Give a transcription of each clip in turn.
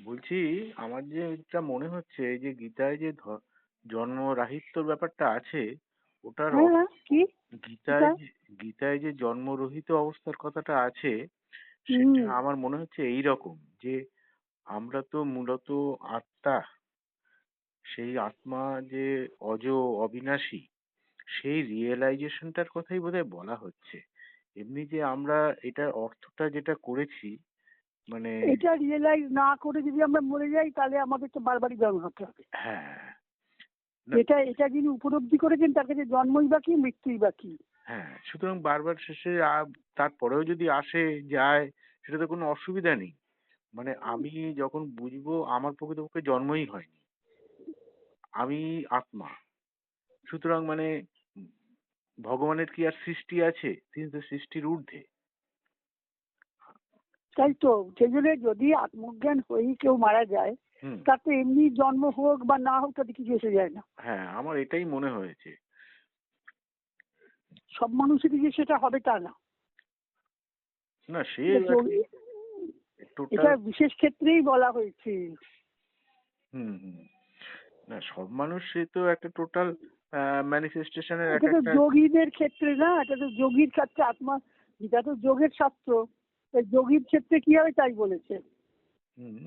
বলছি আমার যে এটা মনে হচ্ছে এই যে গীতায় যে ধ- জন্মরাহিত্যর ব্যাপারটা আছে ওটার হ্যাঁ হ্যাঁ কি? গীতায় যে গীতায় যে জন্মরহিত অবস্থার কথাটা আছে সেটা আমার মনে হচ্ছে এই রকম যে আমরা তো মূলত আত্মা সেই আত্মা যে অজ অবিনাশী সেই রিয়েলাইজেশনটার কথাই বোধহয় বলা হচ্ছে। এমনি যে আমরা এটার অর্থটা যেটা করেছি মানে এটা রিয়েলাইজ না করে যদি আমরা মরে যাই তাহলে আমাদের তো বারবারই জন্ম হতে হবে। হ্যাঁ। এটা এটা যিনি উপলব্ধি করেছেন তার কাছে জন্মই বা কি মৃত্যুই বা কি হ্যাঁ সুতরাং বারবার শেষে তারপরেও যদি আসে যায় সেটা তো কোনো অসুবিধা নেই। মানে আমি যখন বুঝব আমার প্রকৃতপক্ষে জন্মই হয়নি। আমি আত্মা। সুতরাং মানে ভগবানের কি আর সৃষ্টি আছে? তিনি তো সৃষ্টির ঊর্ধ্বে। তাই তো সেই জন্য যদি আত্মজ্ঞান হয়েই কেউ মারা যায় তাতে এমনি জন্ম হোক বা না হোক তাতে কিছু এসে যায় না। হ্যাঁ আমার এটাই মনে হয়েছে। সব মানুষেরই যে সেটা হবে তা না। না সে এটা বিশেষ ক্ষেত্রেই বলা হয়েছে। হুম হুম। না সব মানুষ সে তো একটা টোটাল ম্যানিফেস্টেশনের একটা যোগীদের ক্ষেত্রে না এটা তো যোগীর ক্ষেত্রে আত্মা এটা তো যোগের শাস্ত্র। যোগীর ক্ষেত্রে কি হবে তাই বলেছে।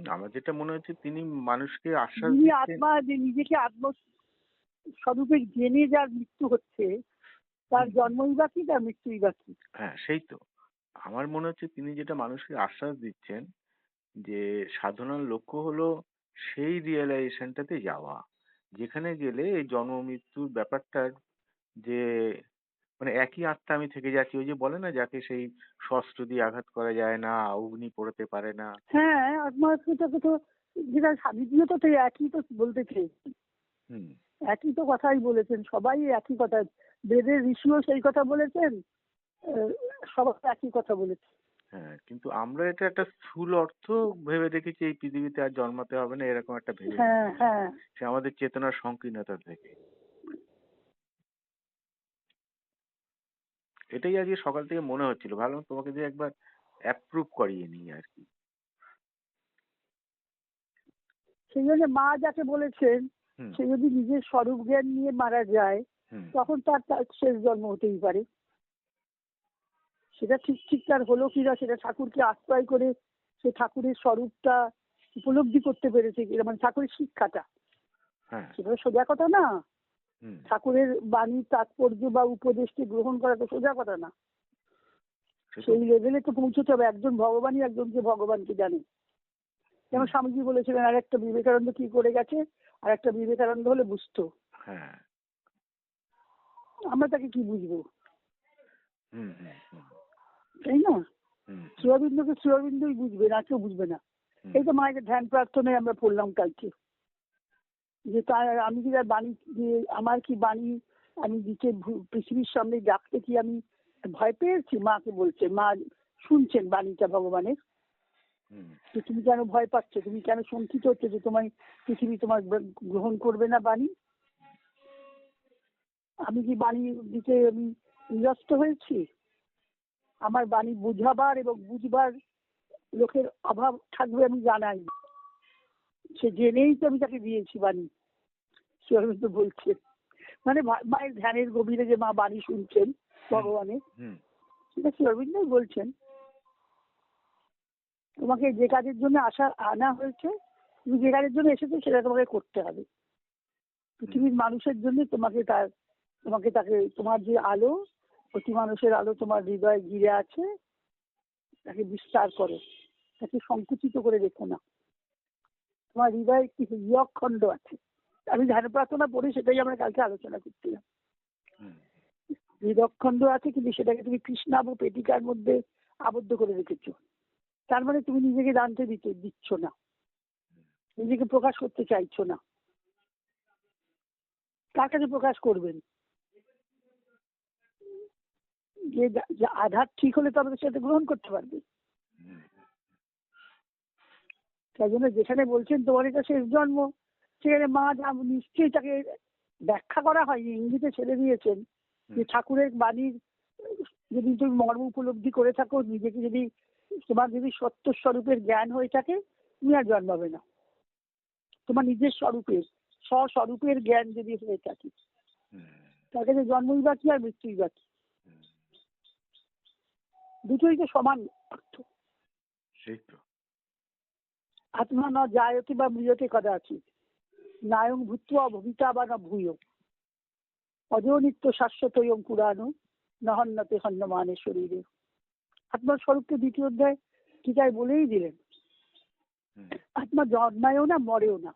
আমার যেটা মনে হচ্ছে তিনি মানুষকে আশ্বাস দিচ্ছেন। আত্মা যে নিজেকে আত্ম স্বরূপে জেনে যার মৃত্যু হচ্ছে তার। জন্মই বাকি তার মৃত্যুই বাকি হ্যাঁ সেই তো। আমার মনে হচ্ছে তিনি যেটা মানুষকে আশ্বাস দিচ্ছেন যে সাধনার লক্ষ্য হলো সেই রিয়েলাইজেশনটাতে যাওয়া। যেখানে গেলে এই জন্ম মৃত্যুর ব্যাপারটার যে মানে একই আত্মা আমি থেকে যাচ্ছি। ওই যে বলে না যাকে সেই শস্ত্র দিয়ে আঘাত করা যায় না অগ্নি পড়তে পারে না। হ্যাঁ আত্মাকে তো যেটা স্বামীজিও তো সেই একই তো বলতে চেয়েছেন হুম। একই তো কথাই বলেছেন সবাই একই কথা। বেদের ঋষিও সেই কথা বলেছেন সবাই একই কথা বলেছে। হ্যাঁ কিন্তু আমরা এটা একটা স্থূল অর্থ ভেবে দেখেছি এই পৃথিবীতে আর জন্মাতে হবে না এরকম একটা ভেবে হ্যাঁ। হ্যাঁ। সে আমাদের চেতনার সংকীর্ণতা থেকে। এটাই আজকে সকাল থেকে মনে হচ্ছিল। ভাবলাম তোমাকে দিয়ে একবার অ্যাপ্রুভ করিয়ে নিই আর কি সেই জন্য মা যাকে বলেছেন সে যদি নিজের স্বরূপ জ্ঞান নিয়ে মারা যায় তখন তার শেষ জন্ম হতেই পারে। সেটা ঠিক ঠিক তার হলো কিনা সেটা ঠাকুরকে আশ্রয় করে সে ঠাকুরের স্বরূপটা উপলব্ধি করতে পেরেছে কিনা মানে ঠাকুরের শিক্ষাটা। হ্যাঁ। সেটা তো সোজা কথা না। ঠাকুরের বাণীর তাৎপর্য বা উপদেশকে গ্রহণ করা তো সোজা কথা না। সেই লেভেলে তো পৌঁছতে হবে। একজন ভগবানই একজনকে ভগবানকে জানে। যেমন স্বামীজি বলেছিলেন আর একটা বিবেকানন্দ কি করে গেছে? আর একটা বিবেকানন্দ হলে বুঝতো। হ্যাঁ। আমরা তাকে কি বুঝব? তাই না? হুম শ্রীঅরবিন্দকে বুঝবে না কেউ বুঝবে না। এই তো মায়ের ধ্যান প্রার্থনায় আমরা পড়লাম কালকে। যে তার আমি কি তার বাণী যে আমার কি বাণী আমি দিকে পৃথিবীর সামনে ডাকতে কি আমি ভয় পেয়েছি? মাকে বলছে মা শুনছেন বাণীটা ভগবানের? যে তুমি কেন ভয় পাচ্ছ? তুমি কেন শঙ্কিত হচ্ছে যে তোমার পৃথিবী তোমার গ্রহণ করবে না বাণী? আমি কি বাণী দিতে আমি নিরস্ত হয়েছি? আমার বাণী বুঝাবার এবং বুঝবার লোকের অভাব থাকবে আমি জানাই। সে জেনেই তো আমি তাকে দিয়েছি বাণী। তো বলছে। মানে মায়ের ধ্যানের গভীরে যে মা বাণী শুনছেন ভগবানের সেটা শ্রী অরবিন্দই বলছেন। তোমাকে যে কাজের জন্য আসা আনা হয়েছে তুমি যে কাজের জন্য এসেছ সেটা তোমাকে করতে হবে। পৃথিবীর মানুষের জন্য তোমাকে তার তোমাকে তাকে তোমার যে আলো প্রতি মানুষের আলো তোমার হৃদয়ে ঘিরে আছে তাকে বিস্তার করো। তাকে সংকুচিত করে রেখো না। তোমার হৃদয়ে হৃদয় খণ্ড আছে। আমি ধ্যান প্রার্থনা পড়ে সেটাই আমরা কালকে আলোচনা করছিলাম। হুম। হৃদখণ্ড আছে কিন্তু সেটাকে তুমি কৃষ্ণাব পেটিকার মধ্যে আবদ্ধ করে রেখেছ। তার মানে তুমি নিজেকে জানতে দিতে দিচ্ছ না। নিজেকে প্রকাশ করতে চাইছো না। কার কাছে প্রকাশ করবেন? যা আধার ঠিক হলে তবে সেটা গ্রহণ করতে পারবে হুম তাই জন্য যেখানে বলছেন তোমার এটা শেষ জন্ম। সেখানে মা যা নিশ্চয়ই তাকে ব্যাখ্যা করা হয়নি ইঙ্গিতে ছেড়ে দিয়েছেন যে ঠাকুরের বাণীর যদি তুমি মর্ম উপলব্ধি করে থাকো নিজেকে যদি তোমার যদি সত্য স্বরূপের জ্ঞান হয়ে থাকে তুমি আর জন্মাবে না। তোমার নিজের স্বরূপের স্বস্বরূপের জ্ঞান যদি হয়ে থাকে। তার কাছে জন্মই বা কি আর মৃত্যুই বা কি দুটোই তো সমান অর্থ সেই তো। আত্মা ন জায়তে বা মৃয়তে কদাচিৎ নায়ং ভূত্বা ভবিতা বা না ভূয়। অজো নিত্য শাশ্বতয়ং পুরানো নহন্নতে হন্যমানে শরীরে। আত্মার স্বরূপকে দ্বিতীয় অধ্যায় কি টিকায় বলেই দিলেন? আত্মা জন্মায়ও না মরেও না।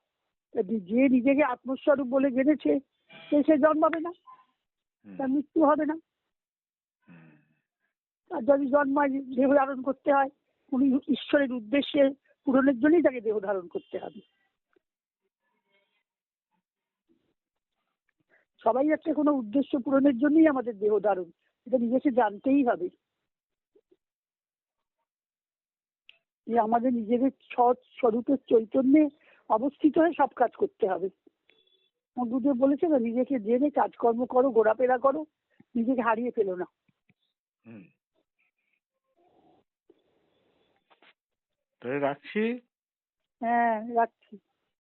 যে নিজেকে আত্মস্বরূপ বলে জেনেছে সে সে জন্মাবে না। তার মৃত্যু হবে না। আর যদি জন্মায় দেহ ধারণ করতে হয় উনি ঈশ্বরের উদ্দেশ্যে পূরণের জন্যই তাকে দেহ ধারণ করতে হবে। সবাই একটা কোনো উদ্দেশ্য পূরণের জন্যই আমাদের দেহ ধারণ, এটা নিজেকে জানতেই হবে। যে আমাদের নিজেদের সৎ স্বরূপের চৈতন্যে অবস্থিত হয়ে সব কাজ করতে হবে। গুরুদেব বলেছে না, নিজেকে জেনে কাজকর্ম করো, ঘোরাফেরা করো, নিজেকে হারিয়ে ফেলো না। তাহলে রাখছি। হ্যাঁ রাখছি।